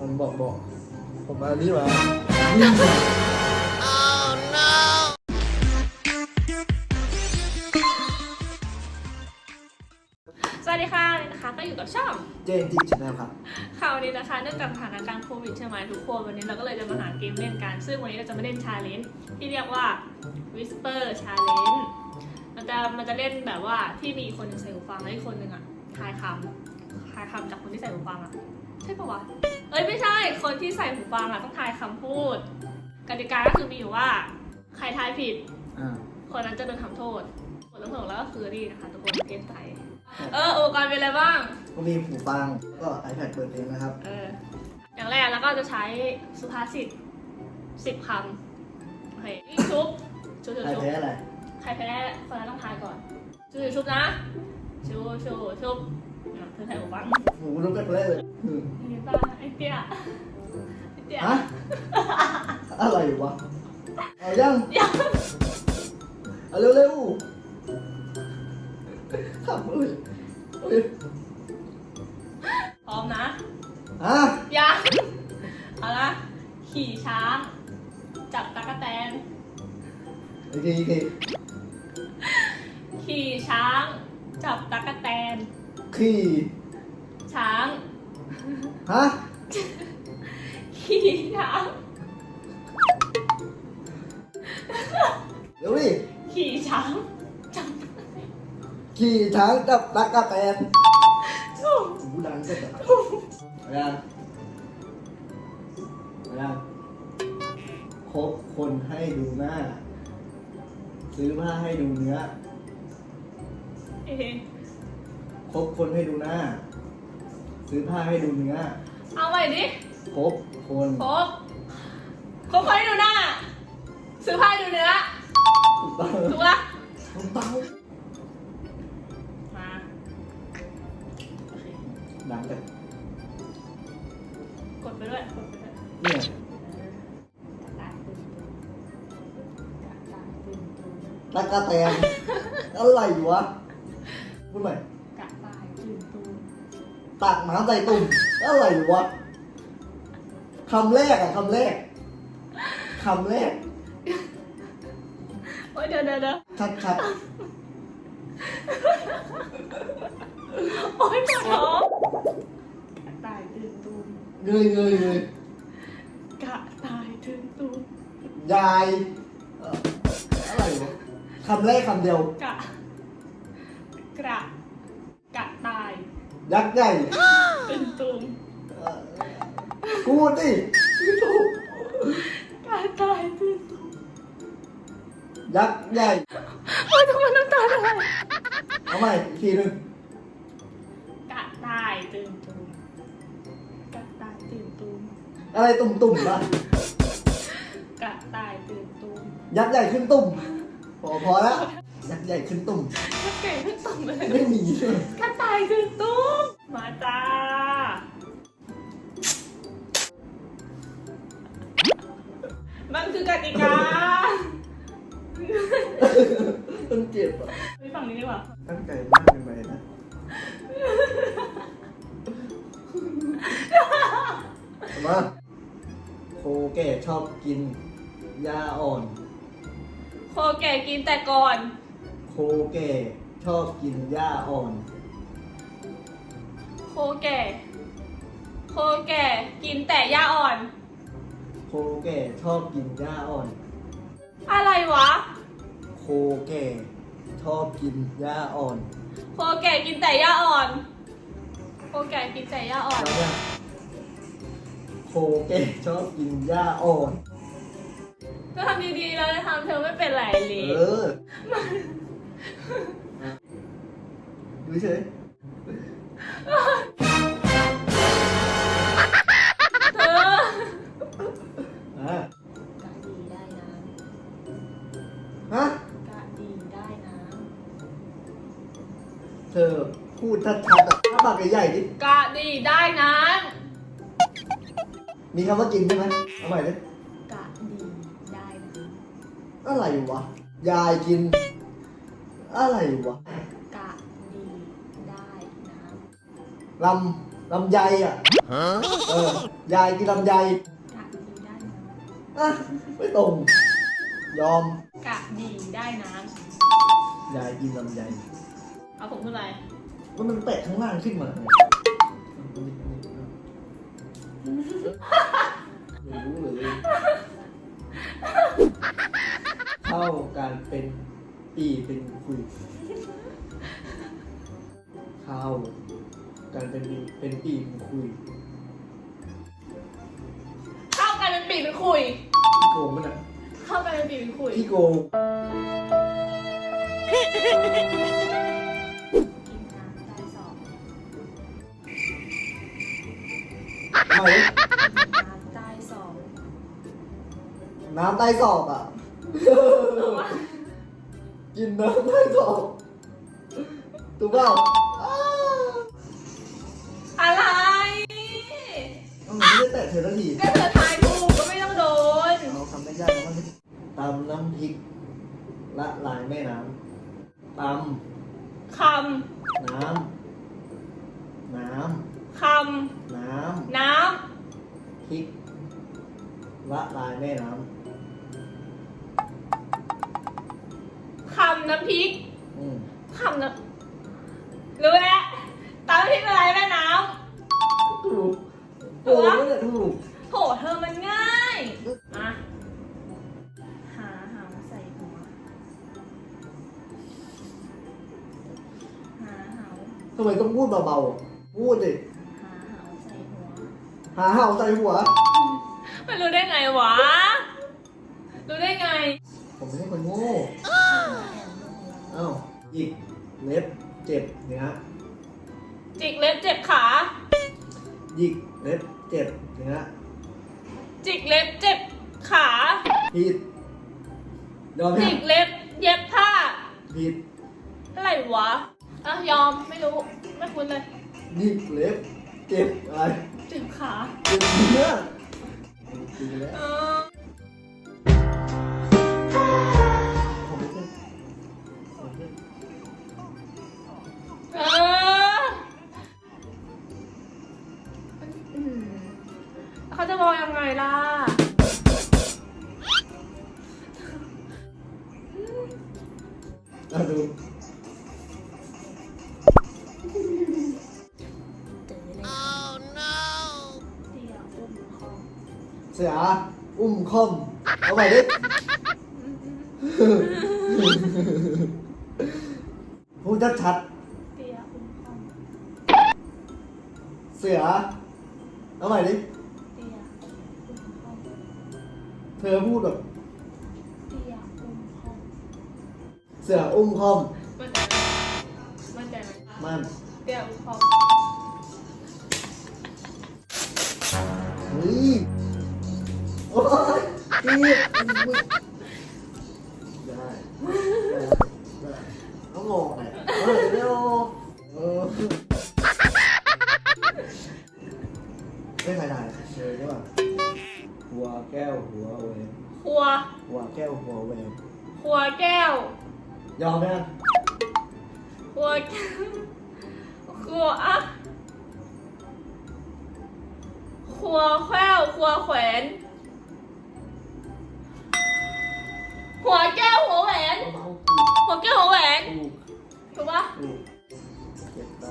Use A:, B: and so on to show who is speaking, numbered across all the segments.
A: ผมบอกบอก ผมมานี่มา
B: สวัสดีค่ะวันนี้นะคะ ก็อยู่กับช่อง
A: เจนจิชแนลครับ
B: ข่าววันนี้นะคะ เนื่องจากสถานการณ์โควิดใช่ไหมทุกคนวันนี้เราก็เลยจะมาหาเกมเล่นกัน ซึ่งวันนี้เราจะมาเล่นชาเลนจ์ที่เรียกว่า Whisper Challenge มันจะมันจะเล่นแบบว่าที่มีคนหนึงใส่หูฟังแล้วอีกคนหนึ่งอะทายคำทายคำจากคนที่ใส่หูฟังอะ ใช่ปะวะ เอ้ยไม่ใช่ คนที่ใส่หูฟังอะต้องทายคำพูด กติกาก็คือมีอยู่ว่า ใครทายผิด
A: อ่า
B: คนนั้นจะโดนทำโทษบทลงโทษของเราก็คือนี่นะคะทุกคนเกมไทยเอออุปกรณ์เป็นอะไรบ้าง
A: ก็มีหูฟังก็ iPad เปิดเพลงนะครับ
B: เออ อย่างแรกแล้วก็จะใช้สุภาษิตสิบคำโอเคนี่ชุบชุบชุบ
A: ใคร
B: ชุบ
A: แพ้อะไร
B: ใครแพ้คนนั้นต้องทายก่อน ชุบชุบนะ ชุบชุบชุบ อะเธอใส่หูฟัง
A: หูรู้กันเลยอืม
B: ไอ้ตาไอ้เตี้ยไอ้เตี้ย
A: ฮะอะไรวะเอายัง
B: ยัง
A: เอาเร็วๆขับเลยเพ
B: ร้อมนะ
A: ฮะ
B: ยังเอาละขี่ช้างจับตะกั่วแตน
A: อีกทีอีกที
B: ขี่ช้าง
A: ฮะ
B: ขี่ช้าง
A: เดี๋ยวดิ
B: ขี่ช้างจับ
A: ขี่ช้างกับตักกะแตน
B: ถูก
A: หูดังก็จะเอายังเอายังคบคนให้ดูหน้า ซื้อผ้าให้ดูเนื้อ
B: เอ๊ะ
A: คบคนให้ดูหน้า ซื้อผ้าให้ดูเนื้อ
B: เอาใหม่ดิ
A: คบคน
B: ครบครบคนให้ดูหน้า ซื้อผ้าให้ดูเนื้อ
A: ถูกต้อง
B: ถูกปะ
A: ถูกต้อง
B: มาโอเค
A: ดังแต่
B: กดไปด้วยกดไปด้วย
A: เนี่ย
B: กระต่ายตื่นตูมกระต่ายตื่นตูม
A: ตักกะแตน อะไรวะพูดใหม่
B: ตั
A: กน้ำใส่ตุ่มอะไรวะคำแรกอะคำแรกคำแรก
B: โอ้ยเดี๋ยวเดี๋ยวเดี๋ยว
A: ชัดชัด
B: โอ้ยปวดท้องกระต่ายตื่นตูม
A: ๆเงยเงยเงย
B: กระต่ายตื่นตูม
A: ยายเอ่ออะไรวะคำแรกคำเดียว
B: กระกระกระต่าย
A: ยักษ์ใหญ่
B: ตื่นตูม
A: เอ่อพูดดิถูก
B: กระต่ายตื่นตูม
A: ยักษ์ใหญ่
B: โอ้ยทำไมน้ำตาไหล
A: เอาใหม่อีกทีหนึ่ง
B: กระต่ายตื่นตูมกระต่ายตื่นตูม
A: อะไรตุ่มตุ่มๆปะ
B: กระต่ายตื่นตูม
A: ยักษ์ใหญ่ขึ้นตุ่มพอพอแล้ว ยักษ์ใหญ่ขึ้นตุ่ม
B: กระเก๋ขึ้นตุ่มเลย
A: ไม่มีใช่ไหม
B: กระต่ายตื่นตูมมาจ้ามันคือกติกา
A: มันเจ็บอะ
B: ไปฝั่งนี้ดีกว่า
A: ตั้งใจมากเลยนะมาโคแก่ชอบกินหญ้าอ่อน
B: โคแก่กินแต่ก่อน
A: โค แก่ชอบกินหญ้าอ่อน
B: โคแก่ โคแก่ กินแต่หญ้าอ่อน
A: โคแก่ชอบกินหญ้าอ่อน
B: อะไรวะ
A: โคแก่ชอบกินหญ้าอ่อน
B: โคแก่กินแต่หญ้าอ่อน โคแก่กินแต่หญ้าอ่อน
A: แล้วเนี่ยโคแก่ชอบกินหญ้าอ่อน
B: ก็ทำดีๆแล้วจะทำเธอไม่เป็นไรเล
A: เอยอ ดูเฉย
B: เธอ
A: อะ
B: กะดีได้น้
A: ฮะำ
B: กะดีได้น้
A: เธอพูดชัดๆอะถ้าปากใหญ่ๆดิำ
B: กะดีได้น้
A: มีคำว่ากินใช่ไหมเอาใหม่ดิำ
B: กะดีได้น้
A: อะไรวะ ยายกิน อะไรวะำ
B: กะดีได้น้
A: ลลำไยอะเออยายกินลำไย
B: กะดีได้น้
A: อะไม่ตรง ยอมำ
B: กะดีได้น้
A: ยายกินลำไยำ
B: เอาผมขึ้นไป
A: ว่ามันแตะข้างล่างขึ้นมาไม่รู้เลยเข้าการเป็น ปีเป็นคุยเข้าการเป็นปีเป็นปีเป็นคุย
B: เข้ากันเป็นปีเป็นคุย
A: พี่โกงมันอะ
B: เข้ากันเป็นปีเป็นคุย
A: พี่โกง
B: กินน้ำได้สอง
A: ไม่
B: น้ำได้สอง
A: น้ำใต้ศอกอะ กินน้ำใต้ศอกถูกเปล่าอ้าว
B: อะไร
A: เอามันไม่ได้แตะเธอทันที
B: ก็เธอทายถูกก็ไม่ต้องโดน
A: เราทำได้ยากมากตำน้ำพริกละลายแม่น้ำต
B: คำ
A: น้ำน้ำ
B: คำ
A: น้ำ
B: น้ำ
A: พริกละลายแม่น้ำำ
B: น้ำพริกำ
A: อืม
B: คำน้ำรู้แล้วตามที่อะไรแม่น้
A: ถูกโอ้ไม่ได้ถูกำ
B: โหเธอมันง่ายอะหาหาใส่หัวหาหา
A: ทำไมต้องพูดเบาๆอะพูดดิ
B: หาหาใส่หัว
A: หาเห่าใส่หัว
B: มันรู้ได้ไงวะ รู้ได้ไง
A: ผมไม่ใช่คนโง่ เอ้าหยิกเล็บเจ็บเนื้อ
B: จิกเล็บเจ็บขา
A: หยิกเล็บเจ็บเนื้อ
B: จิกเล็บเจ็บขา
A: ผิดยอมไหม
B: จิกเล็บเย็บผ้า
A: ผิด
B: อะไรวะอะยอมไม่รู้ไม่คุ้นเลย
A: หยิกเล็บเจ็บอะไร
B: เจ็บขา
A: เจ็บเนื้อจริงแล้ว
B: เออ จะบอกยังไงล่ะ
A: อะดู
B: เดี๋ยวอุ้มคอ
A: เสืออุ้มคอม เอาไปดิ พูดชัด
B: เดี๋ยวอุ้มคอ
A: ๆเสือ เอาใหม่ดิ
B: เดี๋
A: เธอพูดแบบ
B: เดี๋ยวอุ้มคอ
A: เสืออุ้มคอม
B: มันใจไหมมันใจไหม
A: มัน
B: เดี๋ยวอุ้มคอ
A: เฮ้ย โอ้ยพี่ได้ ครัวแค
B: ว
A: ว
B: ครัวแขวน หัวแก้วหัวแหวน
A: เบาๆ
B: หัวแก้วหัวแหวน
A: ถูก
B: ถูกปะ
A: ถูกเก็บตา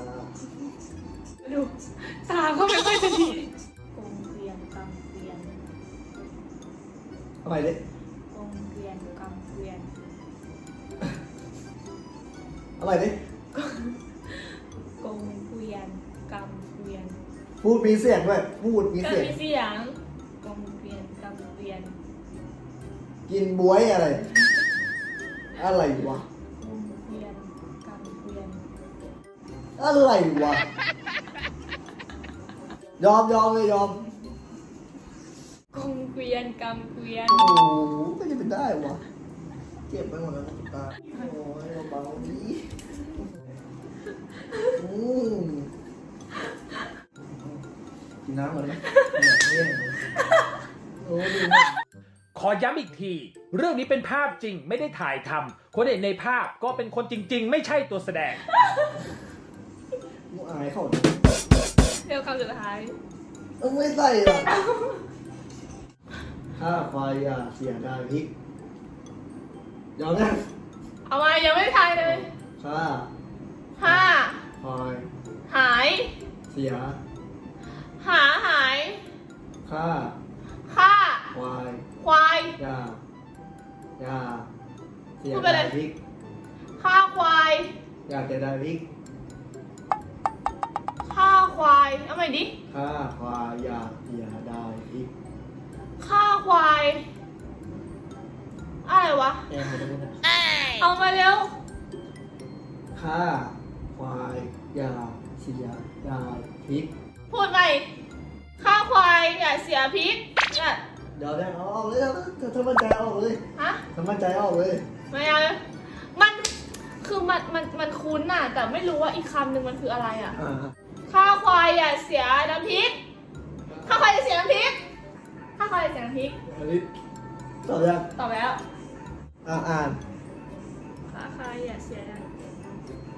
B: ดูตาก็ไม่ค่อยจะดีกงเกวียนกำเกวียน
A: เอาใหม่ดิ
B: กงเกวียนกำเกวียน
A: เอาใหม่ดิ พูดมีเสียงด้วยพูดมี
B: ก็
A: เสียง
B: มีเสียงกงเกวียนกำเกวียน
A: กินบวยอะไร อะไรวะ
B: กงเกวียนกำเกวียน
A: อะไรวะ ยอมยอมเลยยอม
B: กงเกวียนกำเกวียน
A: โอ้โหก็จะเป็นได้วะ เจ็บไปหมดแล้วตาโอ้ยเบาๆนี้อืม กินน้ำก่อนนะเนี่ยโอ้ยดูนะ
C: ขอย้ำอีกที เรื่องนี้เป็นภาพจริงไม่ได้ถ่ายทำคนเห็นในภาพก็เป็นคนจริง ๆ ไม่ใช่ตัวแสดง
A: มูอายเขาเนี่ย
B: เร็วคำสุดท้าย
A: ต้องไม่ใส่อะค่าไฟอะเสียดายพริกยอมนะ
B: เอามายังไม่ทายเลย
A: ค่า
B: ห้า
A: ไฟ
B: หาย
A: เสีย
B: หาหาย
A: ค่า
B: ค่า
A: ควาย
B: ควาย
A: ยายาเสีย
B: พูดไปเล
A: ดายยพริก
B: ค่าควาย
A: อยากจะได้พริก
B: ค่าควายเอาใหม่ดิ
A: ค่าควายอยากเสียดายพริก
B: ค่าควายอะไรวะ
A: แอนไม่ได้นะ
B: เอามาเร็ว
A: ค่าควายอยากเสียดายพริก
B: พูดใหม่ค่าควายอย่าเสียพริกเนี่ย
A: เดี๋ยวแดงเอาออกเลยนะถ้าถ้ามั่นใจเอาออกเลย
B: ฮะ
A: ถ้ามั่นใจเอาออกเลย
B: ไม่เอามันคือมันมันมันคุ้นน่ะ แต่ไม่รู้ว่าอีกคำหนึ่งมันคืออะไรอะ
A: อ่า
B: ข้าควายอย่าเสียน้ำพริก ข้าควายอย่าเสียน้ำพริก ข้าควายอย่าเสียน้ำพริก
A: อันนี้ตอบยัง
B: ตอบแล้ว
A: อ่าอ่าน
B: ข้าควายอย่าเสียน้ำพริก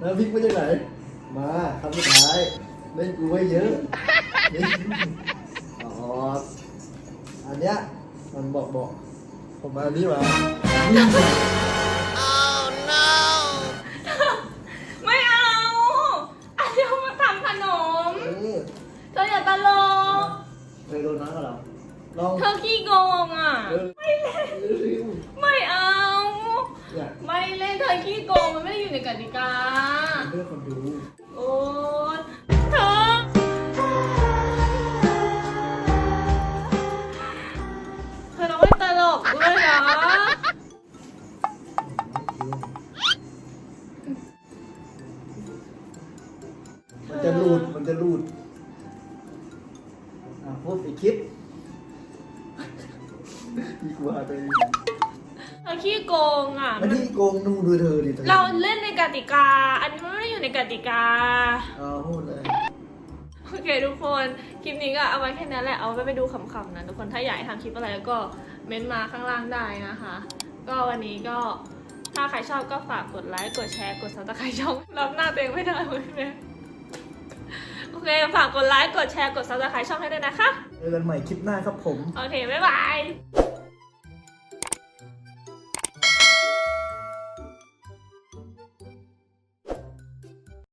A: แล้วพริกมาจากไหน มาคำสุดท้าย เล่นกูไว้เยอะนี่อ๋ออันเนี้ยมันบอกบอกผมมาอันนี้มา
B: ไม่เอาอันเดียวมาทำขนม
A: เออ
B: เธออย่าตลก
A: เคยโดนน้ำกับเราลอง
B: เธอขี้โกงอะ
A: เออเร็ว
B: ไม่เอา
A: ๆเนี่ย
B: ไม่เล่นเธอขี้โกงมันไม่ได้อยู่ในกติกา
A: เพื่อคนดู จะรูดมันจะรูดอะพูดอีกคลิปดีกว่าตัวเอง
B: เธอขี้โกงอะ
A: ไม่ได้โกงดูดูเธอดิธอ
B: เราเล่นในกติกา อันนี้มันไม่ได้อยู่ในกติกา
A: เอาพูดเลย
B: โอเคทุกคน คลิปนี้ก็เอาไว้แค่นั้นแหละ เอาไว้ไปดูขำๆนะ ทุกคน ถ้าอยากให้ทำคลิปอะไรก็เม้นต์มาข้างล่างได้นะคะ ก็วันนี้ก็ถ้าใครชอบก็ฝากกดไลค์ กดแชร์ กดซับสไครต์ช่องรับหน้าตัวเองไม่ได้เลยแม่โอ เคฝากกดไลค์ กดแชร์ กดซับสไครต์ช่องให้ด้วยนะคะ
A: เจอกันใหม่คลิปหน้าครับผม
B: โอเค บ๊ายบาย